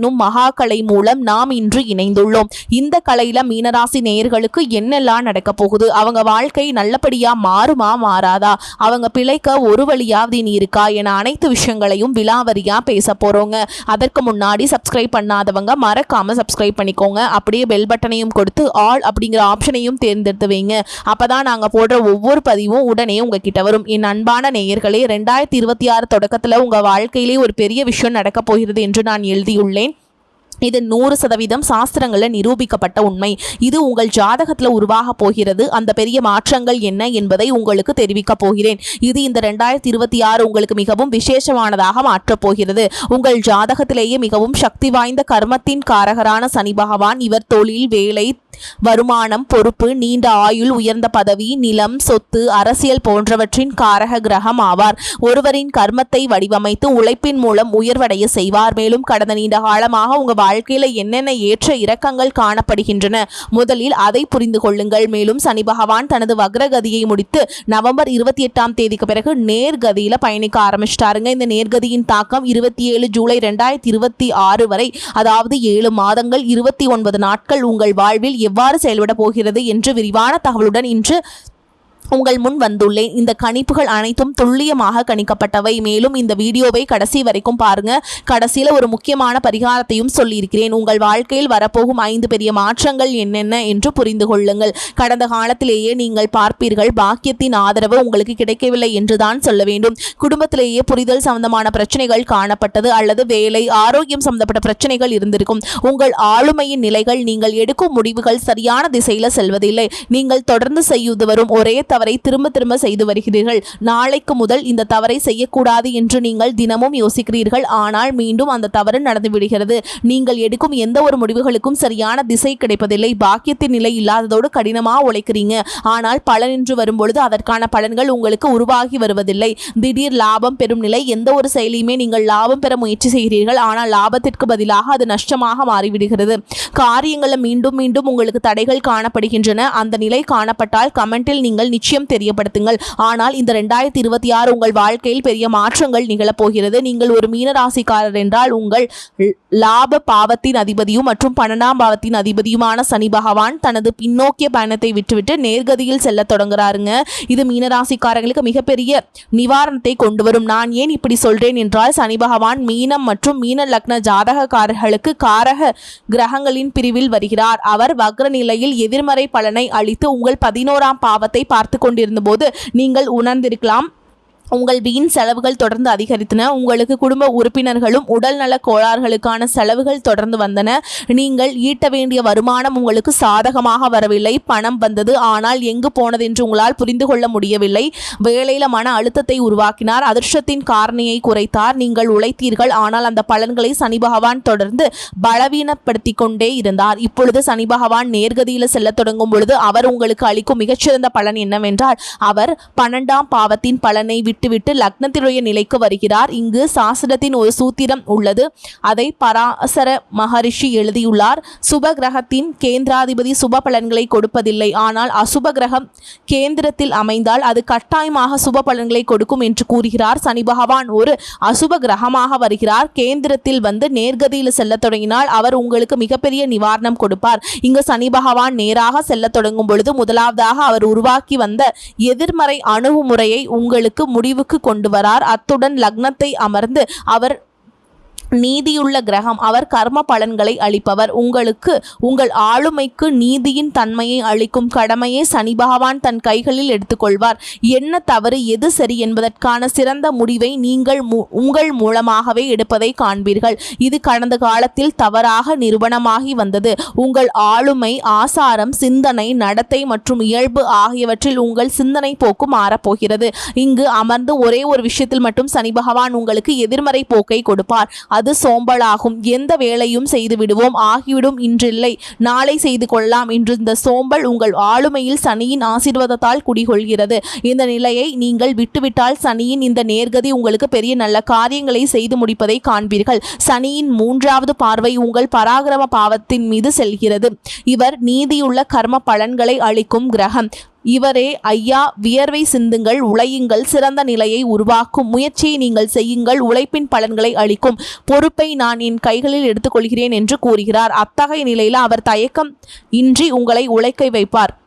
என்னும் மகாகலை மூலம் நாம் இன்று இணைந்துள்ளோம். இந்த கலையில மீனராசி நேயர்களுக்கு என்னெல்லாம் நடக்க போகுது? அவங்க வாழ்க்கை நல்லபடியா மாறுமா மாறாதா? அவங்க பிழைக்க ஒரு வழியாவது நீ இருக்கா என அனைத்து விஷயங்களையும் விலாவரியா பேச போறோங்க. அதற்கு முன்னாடி சப்ஸ்கிரைப் பண்ணாதவங்க மறக்காம சப்ஸ்கிரைப் பண்ணிக்கோங்க. அப்படியே பெல் பட்டனையும் கொடுத்து ஆல் அப்படிங்கிற ஆப்ஷனையும் தேர்ந்தெடுத்து வைங்க அப்பதான் நாங்க போடுற ஒவ்வொரு பதிவும் உடனே உங்ககிட்ட வரும். என் அன்பான நேயர்களே ரெண்டாயிரத்தி இருபத்தி ஆறு தொடக்கத்துல உங்க வாழ்க்கையிலே ஒரு பெரிய விஷயம் நடக்க போகிறது என்று நான் எழுதியுள்ளேன். இது நூறு சதவீதம் சாஸ்திரங்களில் நிரூபிக்கப்பட்ட உண்மை. இது உங்கள் ஜாதகத்தில் உருவாக போகிறது. அந்த பெரிய மாற்றங்கள் என்ன என்பதை உங்களுக்கு தெரிவிக்கப் போகிறேன். இது இந்த ரெண்டாயிரத்தி இருபத்தி ஆறு உங்களுக்கு மிகவும் விசேஷமானதாக மாற்றப் போகிறது. உங்கள் ஜாதகத்திலேயே மிகவும் சக்தி வாய்ந்த கர்மத்தின் காரகரான சனி பகவான் இவர் தொழில் வேலை வருமானம் பொறுப்பு நீண்ட ஆயுள் உயர்ந்த பதவி நிலம் சொத்து அரசியல் போன்றவற்றின் காரக கிரகம் ஆவார். ஒருவரின் கர்மத்தை வடிவமைத்து உழைப்பின் மூலம் உயர்வடைய செய்வார். மேலும் கடந்த நீண்ட காலமாக உங்கள் வாழ்க்கையில என்னென்ன ஏற்ற இறக்கங்கள் காணப்படுகின்றன? முதலில் அதை புரிந்து கொள்ளுங்கள். மேலும் சனி பகவான் தனது வக்ரகதியை முடித்து நவம்பர் இருபத்தி எட்டாம் தேதிக்கு பிறகு நேர்கதியில பயணிக்க ஆரம்பிச்சிட்டாருங்க. இந்த நேர்கதியின் தாக்கம் இருபத்தி ஏழு ஜூலை ரெண்டாயிரத்தி இருபத்தி ஆறு வரை அதாவது ஏழு மாதங்கள் இருபத்தி ஒன்பது நாட்கள் உங்கள் வாழ்வில் எவ்வாறு செயல்பட போகிறது என்று விரிவான தகவலுடன் இன்று உங்கள் முன் வந்துள்ளேன். இந்த கணிப்புகள் அனைத்தும் துல்லியமாக கணிக்கப்பட்டவை. மேலும் இந்த வீடியோவை கடைசி வரைக்கும் பாருங்க. கடைசியில் ஒரு முக்கியமான பரிகாரத்தையும் சொல்லியிருக்கிறேன். உங்கள் வாழ்க்கையில் வரப்போகும் ஐந்து பெரிய மாற்றங்கள் என்னென்ன என்று புரிந்து கொள்ளுங்கள். கடந்த காலத்திலேயே நீங்கள் பார்ப்பீர்கள் பாக்கியத்தின் ஆதரவு உங்களுக்கு கிடைக்கவில்லை என்றுதான் சொல்ல வேண்டும். குடும்பத்திலேயே புரிதல் சம்பந்தமான பிரச்சனைகள் காணப்பட்டது அல்லது வேலை ஆரோக்கியம் சம்பந்தப்பட்ட பிரச்சனைகள் இருந்திருக்கும். உங்கள் ஆளுமையின் நிலைகள் நீங்கள் எடுக்கும் முடிவுகள் சரியான திசையில் செல்வதில்லை. நீங்கள் தொடர்ந்து செய்து வரும் ஒரே தவறை திரும்ப திரும்ப செய்து வருகிறீர்கள். நாளைக்கு முதல் இந்த தவறை செய்யக்கூடாது என்று நீங்கள் தினமும் யோசிக்கிறீர்கள். ஆனால் மீண்டும் அந்த தவறு நடந்துவிடுகிறது நீங்கள் எடுக்கும் எந்த ஒரு முடிவுகளுக்கும் சரியான திசை கிடைப்பதில்லை. பாக்கியத்தின் நிலை இல்லாததோடு கடினமாக உழைக்கிறீங்க. ஆனால் பலன் என்று வரும்பொழுது அதற்கான பலன்கள் உங்களுக்கு உருவாகி வருவதில்லை. திடீர் லாபம் பெறும் நிலை எந்த ஒரு செயலையுமே நீங்கள் லாபம் பெற முயற்சி செய்கிறீர்கள். ஆனால் லாபத்திற்கு பதிலாக அது நஷ்டமாக மாறிவிடுகிறது. காரியங்களில் மீண்டும் மீண்டும் உங்களுக்கு தடைகள் காணப்படுகின்றன. அந்த நிலை காணப்பட்டால் கமெண்டில் நீங்கள் நிச்சயம் தெரியப்படுத்துங்கள். ஆனால் இந்த ரெண்டாயிரத்தி இருபத்தி ஆறு உங்கள் வாழ்க்கையில் பெரிய மாற்றங்கள் நிகழப்போகிறது. நீங்கள் ஒரு மீனராசிக்காரர் என்றால் உங்கள் லாப பாவத்தின் அதிபதியும் மற்றும் பன்னெண்டாம் பாவத்தின் அதிபதியுமான சனி பகவான் தனது பின்னோக்கிய பயணத்தை விட்டுவிட்டு நேர்கதியில் செல்ல தொடங்குறாருங்க. இது மீனராசிக்காரங்களுக்கு மிகப்பெரிய நிவாரணத்தை கொண்டு வரும் நான் ஏன் இப்படி சொல்றேன் என்றால் சனி பகவான் மீனம் மற்றும் மீன லக்ன ஜாதகக்காரர்களுக்கு காரக கிரகங்களின் பிரிவில் வருகிறார். அவர் வக்ர நிலையில் எதிர்மறை பலனை அளித்து உங்கள் பதினோராம் பாவத்தை பார்த்து கொண்டிருந்த போது நீங்கள் உணர்ந்திருக்கலாம். உங்கள் வீண் செலவுகள் தொடர்ந்து அதிகரித்தன. உங்களுக்கு குடும்ப உறுப்பினர்களும் உடல்நல கோளாறுகளுக்கான செலவுகள் தொடர்ந்து வந்தன. நீங்கள் ஈட்ட வேண்டிய வருமானம் உங்களுக்கு சாதகமாக வரவில்லை. பணம் வந்தது. ஆனால் எங்கு போனது என்று உங்களால் புரிந்து கொள்ள முடியவில்லை. வேலையில மன அழுத்தத்தை உருவாக்கினார். அதிர்ஷ்டத்தின் காரணியை குறைத்தார். நீங்கள் உழைத்தீர்கள். ஆனால் அந்த பலன்களை சனி பகவான் தொடர்ந்து பலவீனப்படுத்தி கொண்டே இருந்தார். இப்பொழுது சனி பகவான் நேர்கதியில் செல்ல தொடங்கும் பொழுது அவர் உங்களுக்கு அளிக்கும் மிகச்சிறந்த பலன் என்னவென்றால் அவர் பன்னெண்டாம் பாவத்தின் பலனை விட்டு விட்டுவிட்டு லக்னத்தினுடைய நிலைக்கு வருகிறார். இங்கு சாஸ்திரத்தின் ஒரு சூத்திரம் உள்ளது. அதை பராசர மகரிஷி எழுதியுள்ளார். சுப கிரகத்தின் கேந்திராதிபதி சுப பலன்களை கொடுப்பதில்லை. ஆனால் அசுப கிரகம் கேந்திரத்தில் அமைந்தால் அது கட்டாயமாக சுப பலன்களை கொடுக்கும் என்று கூறுகிறார். சனி பகவான் ஒரு அசுப கிரகமாக வருகிறார். கேந்திரத்தில் வந்து நேர்கதியில் செல்ல தொடங்கினால் அவர் உங்களுக்கு மிகப்பெரிய நிவாரணம் கொடுப்பார். இங்கு சனி பகவான் நேராக செல்ல தொடங்கும் பொழுது முதலாவதாக அவர் உருவாக்கி வந்த எதிர்மறை அணுகுமுறையை உங்களுக்கு முடி முடிவுக்கு கொண்டு வரார். அத்துடன் லக்னத்தை அமர்ந்து அவர் நீதியுள்ள கிரகம். அவர் கர்ம பலன்களை அளிப்பவர். உங்களுக்கு உங்கள் ஆளுமைக்கு நீதியின் தன்மையை அளிக்கும் கடமையை சனி பகவான் தன் கைகளில் எடுத்துக்கொள்வார். என்ன தவறு எது சரி என்பதற்கான சிறந்த முடிவை நீங்கள் உங்கள் மூலமாகவே எடுப்பதை காண்பீர்கள். இது கடந்த காலத்தில் தவறாக நிறுவனமாகி வந்தது. உங்கள் ஆளுமை ஆசாரம் சிந்தனை நடத்தை மற்றும் இயல்பு ஆகியவற்றில் உங்கள் சிந்தனை போக்கு மாறப்போகிறது. இங்கு அமர்ந்து ஒரே ஒரு விஷயத்தில் மட்டும் சனி பகவான் உங்களுக்கு எதிர்மறை போக்கை கொடுப்பார். அது சோம்பலாகும். எந்த வேலையும் செய்து விடுவோம் ஆகிவிடும். இன்றில்லை. நாளை செய்து கொள்ளலாம் என்று இந்த சோம்பல் உங்கள் ஆளுமையில் சனியின் ஆசீர்வாதத்தால் குடிகொள்கிறது. இந்த நிலையை நீங்கள் விட்டுவிட்டால் சனியின் இந்த நேர்கதி உங்களுக்கு பெரிய நல்ல காரியங்களை செய்து முடிப்பதை காண்பீர்கள். சனியின் மூன்றாவது பார்வை உங்கள் பராக்கிரம பாவத்தின் மீது செல்கிறது. இவர் நீதியுள்ள கர்ம பலன்களை அளிக்கும் கிரகம். இவரே ஐயா வியர்வை சிந்துங்கள் உழையுங்கள் சிறந்த நிலையை உருவாக்கும் முயற்சியை நீங்கள் செய்யுங்கள் உழைப்பின் பலன்களை அளிக்கும் பொறுப்பை நான் என் கைகளில் எடுத்துக்கொள்கிறேன் என்று கூறுகிறார். அத்தகைய நிலையில் அவர் தயக்கம் இன்றி உங்களை உழைக்க வைப்பார்.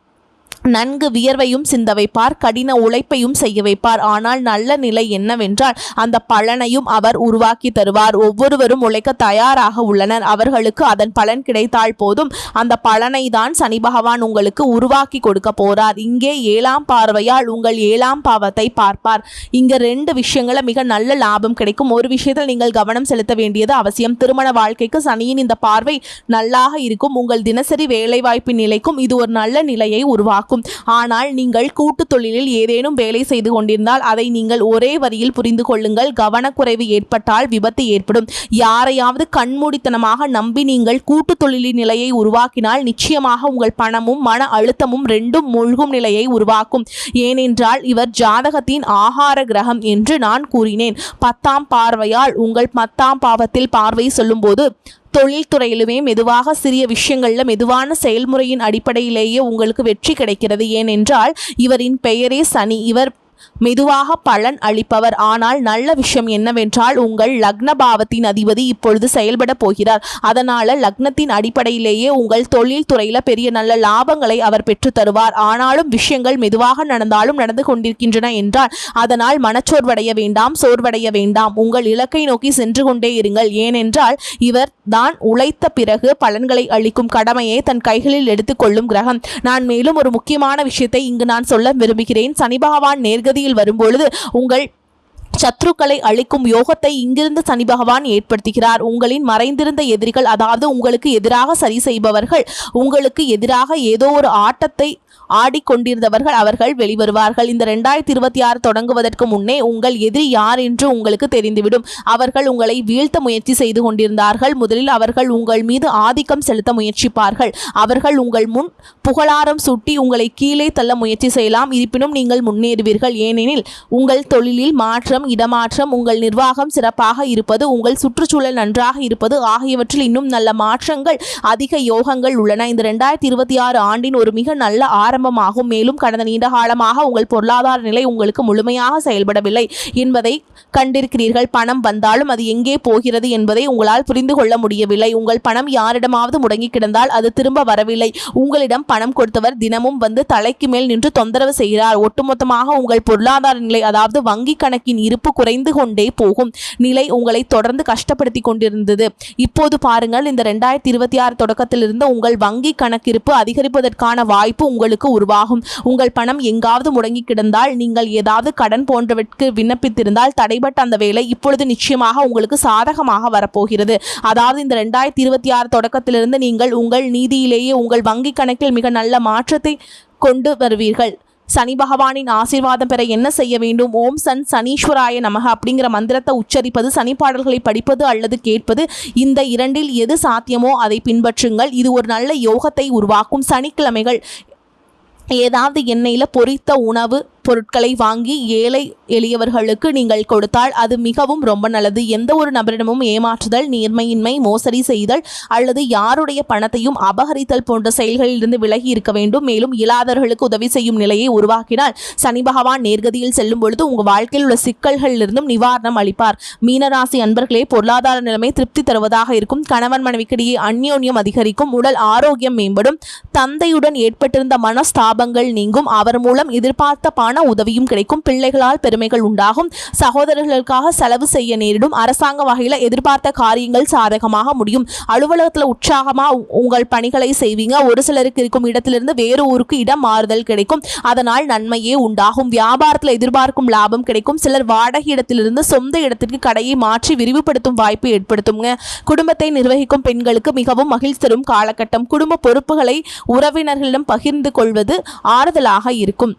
நன்கு வியர்வையும் சிந்த வைப்பார் கடின உழைப்பையும் செய்ய வைப்பார். ஆனால் நல்ல நிலை என்னவென்றால் அந்த பலனையும் அவர் உருவாக்கி தருவார். ஒவ்வொருவரும் உழைக்க தயாராக உள்ளனர். அவர்களுக்கு அதன் பலன் கிடைத்தால் போதும். அந்த பலனை தான் சனி பகவான் உங்களுக்கு உருவாக்கி கொடுக்க போறார். இங்கே ஏழாம் பார்வையால் உங்கள் ஏழாம் பாவத்தை பார்ப்பார். இங்க ரெண்டு விஷயங்கள மிக நல்ல லாபம் கிடைக்கும். ஒரு விஷயத்தில் நீங்கள் கவனம் செலுத்த வேண்டியது அவசியம். திருமண வாழ்க்கைக்கு சனியின் இந்த பார்வை நல்லாக இருக்கும். உங்கள் தினசரி வேலைவாய்ப்பு நிலைக்கும் இது ஒரு நல்ல நிலையை உருவாக்கும். ஆனால் நீங்கள் கூட்டு தொழிலில் ஏதேனும் வேலை செய்து கொண்டிருந்தால் அதை நீங்கள் ஒரே வரியில் புரிந்து கொள்ளுங்கள். கவனக்குறைவு ஏற்பட்டால் விபத்து ஏற்படும். யாரையாவது கண்மூடித்தனமாக நம்பி நீங்கள் கூட்டு தொழிலின் நிலையை உருவாக்கினால் நிச்சயமாக உங்கள் பணமும் மன அழுத்தமும் ரெண்டும் மூழ்கும் நிலையை உருவாக்கும். ஏனென்றால் இவர் ஜாதகத்தின் ஆகார கிரகம் என்று நான் கூறினேன். பத்தாம் பார்வையால் உங்கள் பத்தாம் பாவத்தில் பார்வை சொல்லும்போது தொழில்துறையிலுமே மெதுவாக சிறிய விஷயங்களில் மெதுவான செயல்முறையின் அடிப்படையிலேயே உங்களுக்கு வெற்றி கிடைக்கிறது. ஏனென்றால் இவரின் பெயரே சனி. இவர் மெதுவாக பலன் அளிப்பவர். ஆனால் நல்ல விஷயம் என்னவென்றால் உங்கள் லக்ன பாவத்தின் அதிபதி இப்பொழுது செயல்பட போகிறார். அதனால லக்னத்தின் அடிப்படையிலேயே உங்கள் தொழில் துறையில பெரிய நல்ல லாபங்களை அவர் பெற்று தருவார். ஆனாலும் விஷயங்கள் மெதுவாக நடந்தாலும் நடந்து கொண்டிருக்கின்றன என்றால் அதனால் மனச்சோர்வடைய வேண்டாம் சோர்வடைய வேண்டாம். உங்கள் இலக்கை நோக்கி சென்று கொண்டே இருங்கள். ஏனென்றால் இவர் தான் உழைத்த பிறகு பலன்களை அளிக்கும் கடமையை தன் கைகளில் எடுத்துக்கொள்ளும் கிரகம். நான் மேலும் ஒரு முக்கியமான விஷயத்தை இங்கு நான் சொல்ல விரும்புகிறேன். சனி பகவான் பகுதியில் வரும்பொழுது உங்கள் சத்ருக்களை அழிக்கும் யோகத்தை இங்கிருந்து சனி பகவான் ஏற்படுத்துகிறார். உங்களின் மறைந்திருந்த எதிரிகள் அதாவது உங்களுக்கு எதிராக சரி செய்பவர்கள் உங்களுக்கு எதிராக ஏதோ ஒரு ஆட்டத்தை ஆடிக்கொண்டிருந்தவர்கள் அவர்கள் வெளிவருவார்கள். இந்த ரெண்டாயிரத்தி இருபத்தி ஆறு தொடங்குவதற்கு முன்னே உங்கள் எதிரி யார் என்று உங்களுக்கு தெரிந்துவிடும். அவர்கள் உங்களை வீழ்த்த முயற்சி செய்து கொண்டிருந்தார்கள். முதலில் அவர்கள் உங்கள் மீது ஆதிக்கம் செலுத்த முயற்சிப்பார்கள். அவர்கள் உங்கள் முன் புகழாரம் சுட்டி உங்களை கீழே தள்ள முயற்சி செய்யலாம். இருப்பினும் நீங்கள் முன்னேறுவீர்கள். ஏனெனில் உங்கள் தொழிலில் மாற்றம் இடமாற்றம் உங்கள் நிர்வாகம் சிறப்பாக இருப்பது உங்கள் சுற்றுச்சூழல் நன்றாக இருப்பது ஆகியவற்றில் இன்னும் நல்ல மாற்றங்கள் அதிக யோகங்கள் உள்ளன. இந்த ரெண்டாயிரத்தி இருபத்தி ஆறு ஆண்டின் ஒரு மிக நல்ல ஆரம்பமாகும். மேலும் கடந்த நீண்ட காலமாக உங்கள் பொருளாதார நிலை உங்களுக்கு முழுமையாக செயல்படவில்லை என்பதை கண்டிருக்கிறீர்கள். பணம் வந்தாலும் அது எங்கே போகிறது என்பதை உங்களால் புரிந்து கொள்ள முடியவில்லை. உங்கள் பணம் யாரிடமாவது முடங்கி கிடந்தால் அது திரும்ப வரவில்லை. உங்களிடம் பணம் கொடுத்தவர் தினமும் வந்து தலைக்கு மேல் நின்று தொந்தரவு செய்கிறார். ஒட்டுமொத்தமாக உங்கள் பொருளாதார நிலை அதாவது வங்கி கணக்கின் இரு இருப்பு குறைந்து கொண்டே போகும். நிலை உங்களை தொடர்ந்து கஷ்டப்படுத்தி கொண்டிருந்தது. இப்போது பாருங்கள் இந்த ரெண்டாயிரத்தி இருபத்தி ஆறு தொடக்கத்திலிருந்து உங்கள் வங்கி கணக்கிருப்பு அதிகரிப்பதற்கான வாய்ப்பு உங்களுக்கு உருவாகும். உங்கள் பணம் எங்காவது முடங்கி கிடந்தால் நீங்கள் ஏதாவது கடன் போன்றவற்றுக்கு விண்ணப்பித்திருந்தால் தடைபட்ட அந்த வேலை இப்பொழுது நிச்சயமாக உங்களுக்கு சாதகமாக வரப்போகிறது. அதாவது இந்த ரெண்டாயிரத்தி இருபத்தி ஆறு தொடக்கத்திலிருந்து நீங்கள் உங்கள் நீதியிலேயே உங்கள் வங்கி கணக்கில் மிக நல்ல மாற்றத்தை கொண்டு வருவீர்கள். சனி பகவானின் ஆசீர்வாதம் பெற என்ன செய்ய வேண்டும்? ஓம் சன் சனீஸ்வராய நமக அப்படிங்கிற மந்திரத்தை உச்சரிப்பது சனி பாடல்களை படிப்பது அல்லது கேட்பது இந்த இரண்டில் எது சாத்தியமோ அதை பின்பற்றுங்கள். இது ஒரு நல்ல யோகத்தை உருவாக்கும் சனிக்கிழமைகள். ஏதாவது எண்ணெயில் பொரித்த உணவு பொருட்களை வாங்கி ஏழை எளியவர்களுக்கு நீங்கள் கொடுத்தால் அது மிகவும் ரொம்ப நல்லது. எந்த ஒரு நபரிடமும் ஏமாற்றுதல் நேர்மையின்மை மோசடி செய்தல் அல்லது யாருடைய பணத்தையும் அபகரித்தல் போன்ற செயல்களில் இருந்து விலகி இருக்க வேண்டும். மேலும் இயலாதவர்களுக்கு உதவி செய்யும் நிலையை உருவாக்கினால் சனி பகவான் நேர்கதியில் செல்லும் பொழுது உங்கள் வாழ்க்கையில் உள்ள சிக்கல்களிலிருந்தும் நிவாரணம் அளிப்பார். மீனராசி அன்பர்களே பொருளாதார நிலைமை திருப்தி தருவதாக இருக்கும். கணவன் மனைவிக்கிடையே அந்யோன்யம் அதிகரிக்கும். உடல் ஆரோக்கியம் மேம்படும். தந்தையுடன் ஏற்பட்டிருந்த மனஸ்தாபங்கள் நீங்கும். அவர் மூலம் எதிர்பார்த்த பண உதவியும் கிடைக்கும். பிள்ளைகளால் பெருமைகள் உண்டாகும். சகோதரர்களுக்காக செலவு செய்ய நேரிடும். அரசாங்க வகையில் எதிர்பார்த்த காரியங்கள் சாதகமாக முடியும். அலுவலகத்தில் உற்சாகமாக உ- உங்கள் பணிகளை செய்வீங்க. ஒரு சிலருக்கு இருக்கும் இடத்திலிருந்து வேறு ஊருக்கு இடம் மாறுதல் கிடைக்கும். அதனால் நன்மையே உண்டாகும். வியாபாரத்தில் எதிர்பார்க்கும் லாபம் கிடைக்கும். சிலர் வாடகை இடத்திலிருந்து சொந்த இடத்திற்கு கடையை மாற்றி விரிவுபடுத்தும் வாய்ப்பு ஏற்படுத்துங்க. குடும்பத்தை நிர்வகிக்கும் பெண்களுக்கு மிகவும் மகிழ்ச்சி தரும் காலகட்டம். குடும்ப பொறுப்புகளை உறவினர்களிடம் பகிர்ந்து கொள்வது ஆறுதலாக இருக்கும்.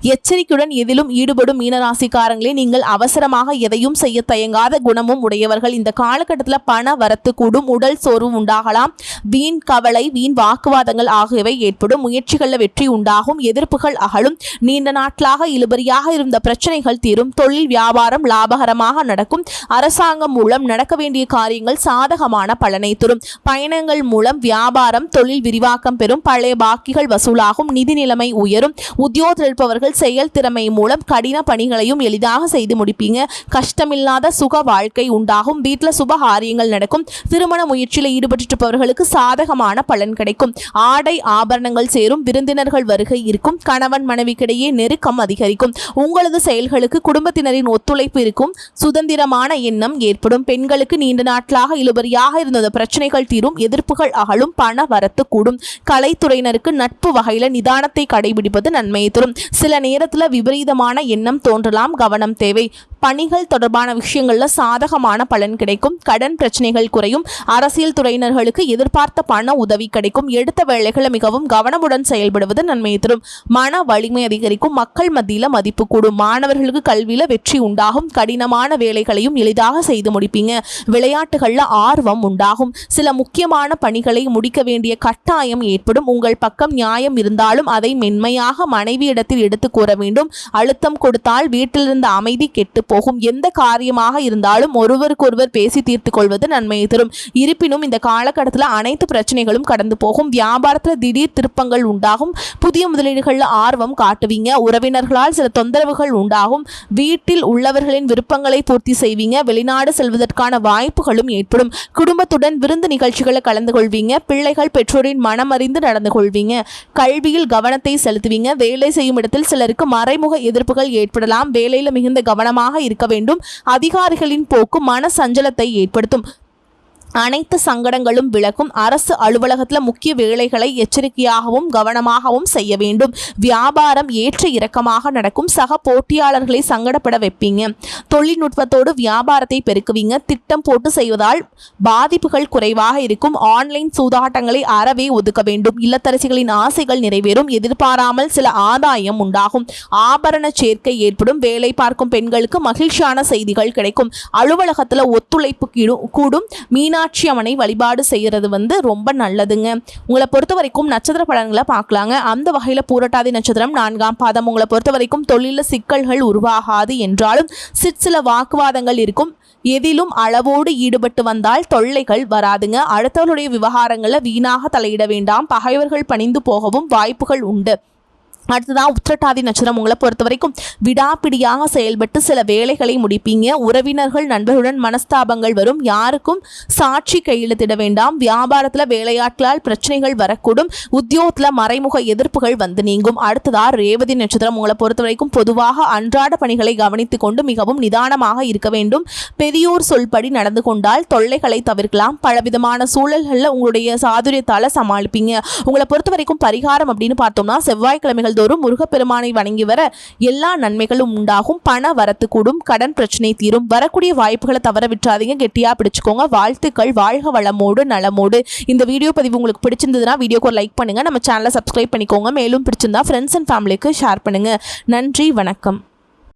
எச்சரிக்கையுடன் எதிலும் ஈடுபடும் மீனராசிக்காரங்களே நீங்கள் அவசரமாக எதையும் செய்ய தயங்காத குணமும் உடையவர்கள். இந்த காலகட்டத்தில் பண வரத்து கூடும் உடல் சோர்வு உண்டாகலாம். வீண் கவலை வீண் வாக்குவாதங்கள் ஆகியவை ஏற்படும். முயற்சிகளில் வெற்றி உண்டாகும் எதிர்ப்புகள் அகலும். நீண்ட நாட்களாக இழுபறியாக இருந்த பிரச்சனைகள் தீரும். தொழில் வியாபாரம் லாபகரமாக நடக்கும். அரசாங்கம் மூலம் நடக்க வேண்டிய காரியங்கள் சாதகமான பலனை தரும். பயணங்கள் மூலம் வியாபாரம் தொழில் விரிவாக்கம் பெறும். பழைய பாக்கிகள் வசூலாகும். நிதி நிலைமை உயரும். உத்தியோகத்தில் அவர்கள் செயல் திறமை மூலம் கடின பணிகளையும் எளிதாக செய்து முடிப்பீங்க. கஷ்டமில்லாத சுக வாழ்க்கை உண்டாகும். வீட்டில் சுப காரியங்கள் நடக்கும். திருமண முயற்சியில் ஈடுபட்டிருப்பவர்களுக்கு சாதகமான பலன் கிடைக்கும். ஆடை ஆபரணங்கள் சேரும். விருந்தினர்கள் வருகை இருக்கும். கணவன் மனைவிக்கிடையே நெருக்கம் அதிகரிக்கும். உங்களது செயல்களுக்கு குடும்பத்தினரின் ஒத்துழைப்பு இருக்கும். சுதந்திரமான எண்ணம் ஏற்படும். பெண்களுக்கு நீண்ட நாட்களாக இழுபறியாக இருந்த பிரச்சனைகள் தீரும். எதிர்ப்புகள் அகலும். பண வரத்து கூடும். கலைத்துறையினருக்கு நட்பு வகையில நிதானத்தை கடைபிடிப்பது நன்மையை தரும். சில நேரத்தில் விபரீதமான எண்ணம் தோன்றலாம் கவனம் தேவை. பணிகள் தொடர்பான விஷயங்களில் சாதகமான பலன் கிடைக்கும். கடன் பிரச்சனைகள் குறையும். அரசியல் துறையினர்களுக்கு எதிர்பார்த்த பண உதவி கிடைக்கும். எடுத்த வேலைகளை மிகவும் கவனமுடன் செயல்படுவது நன்மையை தரும். மன வலிமை அதிகரிக்கும். மக்கள் மத்தியில் மதிப்பு கூடும். மாணவர்களுக்கு கல்வியில் வெற்றி உண்டாகும். கடினமான வேலைகளையும் எளிதாக செய்து முடிப்பீங்க. விளையாட்டுகளில் ஆர்வம் உண்டாகும். சில முக்கியமான பணிகளை முடிக்க வேண்டிய கட்டாயம் ஏற்படும். உங்கள் பக்கம் நியாயம் இருந்தாலும் அதை மென்மையாக மனைவியிடத்தில் எடுத்து கூற வேண்டும். அழுத்தம் கொடுத்தால் வீட்டிலிருந்த அமைதி கெட்டு போகும். எந்த காரியமாக இருந்தாலும் ஒருவருக்கொருவர் பேசி தீர்த்து கொள்வது நன்மையை தரும். இருப்பினும் இந்த காலகட்டத்தில் அனைத்து பிரச்சனைகளும் கடந்து போகும். வியாபாரத்தில் திடீர் திருப்பங்கள் உண்டாகும். புதிய முதலீடுகளில் ஆர்வம் காட்டுவீங்க. உறவினர்களால் சில தொந்தரவுகள் உண்டாகும். வீட்டில் உள்ளவர்களின் விருப்பங்களை பூர்த்தி செய்வீங்க. வெளிநாடு செல்வதற்கான வாய்ப்புகளும் ஏற்படும். குடும்பத்துடன் விருந்து நிகழ்ச்சிகளை கலந்து கொள்வீங்க. பிள்ளைகள் பெற்றோரின் மனம் அறிந்து நடந்து கொள்வீங்க. கல்வியில் கவனத்தை செலுத்துவீங்க. வேலை செய்யும் இடத்தில் சிலருக்கு மறைமுக எதிர்ப்புகள் ஏற்படலாம். வேலையில் மிகுந்த கவனமாக இருக்க வேண்டும். அதிகாரிகளின் போக்கு மன சஞ்சலத்தை ஏற்படுத்தும். அனைத்து சங்கடங்களும் விலகும் அரசு அலுவலகத்தில் முக்கிய வேலைகளை எச்சரிக்கையாகவும் கவனமாகவும் செய்ய வேண்டும். வியாபாரம் ஏற்ற இறக்கமாக நடக்கும். சக போட்டியாளர்களை சங்கடப்பட வைப்பீங்க. தொழில்நுட்பத்தோடு வியாபாரத்தை பெருக்குவீங்க. திட்டம் போட்டு செய்வதால் பாதிப்புகள் குறைவாக இருக்கும். ஆன்லைன் சூதாட்டங்களை அறவே ஒதுக்க வேண்டும். இல்லத்தரசிகளின் ஆசைகள் நிறைவேறும். எதிர்பாராமல் சில ஆதாயம் உண்டாகும். ஆபரண சேர்க்கை ஏற்படும். வேலை பார்க்கும் பெண்களுக்கு மகிழ்ச்சியான செய்திகள் கிடைக்கும். அலுவலகத்தில் ஒத்துழைப்பு கூடும். மீனா மீனாட்சி அம்மனை வழிபாடு செய்கிறது வந்து ரொம்ப நல்லதுங்க. உங்களை பொறுத்த வரைக்கும் நட்சத்திர பலன்களை பார்க்கலாங்க. அந்த வகையில் பூரட்டாதி நட்சத்திரம் நான்காம் பாதம். உங்களை பொறுத்த வரைக்கும் தொழிலில் சிக்கல்கள் உருவாகாது என்றாலும் சிற்சில வாக்குவாதங்கள் இருக்கும். எதிலும் அளவோடு ஈடுபட்டு வந்தால் தொல்லைகள் வராதுங்க. அடுத்தவர்களுடைய விவகாரங்களை வீணாக தலையிட வேண்டாம். பகைவர்கள் பணிந்து போகவும் வாய்ப்புகள் உண்டு. அடுத்ததான் உத்திரட்டாதி நட்சத்திரம் உங்களை பொறுத்த வரைக்கும் விடாப்பிடியாக செயல்பட்டு சில வேலைகளை முடிப்பீங்க. உறவினர்கள் நண்பர்களுடன் மனஸ்தாபங்கள் வரும். யாருக்கும் சாட்சி கையெழுத்திட வேண்டாம். வியாபாரத்தில் வேலையாட்களால் பிரச்சனைகள் வரக்கூடும். உத்தியோகத்தில் மறைமுக எதிர்ப்புகள் வந்து நீங்கும். அடுத்ததா ரேவதி நட்சத்திரம் உங்களை பொறுத்த வரைக்கும் பொதுவாக அன்றாட பணிகளை கவனித்துக் கொண்டு மிகவும் நிதானமாக இருக்க வேண்டும். பெரியோர் சொல்படி நடந்து கொண்டால் தொல்லைகளை தவிர்க்கலாம். பலவிதமான சூழல்களில் உங்களுடைய சாதுரியத்தால் சமாளிப்பீங்க. உங்களை பொறுத்த வரைக்கும் பரிகாரம் அப்படின்னு பார்த்தோம்னா செவ்வாய்க்கிழமைகள் நாள்தோறும் முருகப்பெருமானை வணங்கி வர எல்லா நன்மைகளும் உண்டாகும். பண வரத்து கூடும். கடன் பிரச்சனை தீரும். வரக்கூடிய வாய்ப்புகளை தவற விட்டுறாதீங்க. கெட்டியா பிடிச்சுக்கோங்க. வாழ்த்துக்கள். வாழ்க வளமோடு நலமோடு. இந்த வீடியோ பதிவு உங்களுக்கு பிடிச்சிருந்ததுன்னா வீடியோக்கு ஒரு லைக் பண்ணுங்க. நம்ம சேனலை சப்ஸ்கிரைப் பண்ணிக்கோங்க. மேலும் பிடிச்சிருந்தா ஃப்ரெண்ட்ஸ் அண்ட் ஃபேமிலிக்கு ஷேர் பண்ணுங்க. நன்றி. வணக்கம்.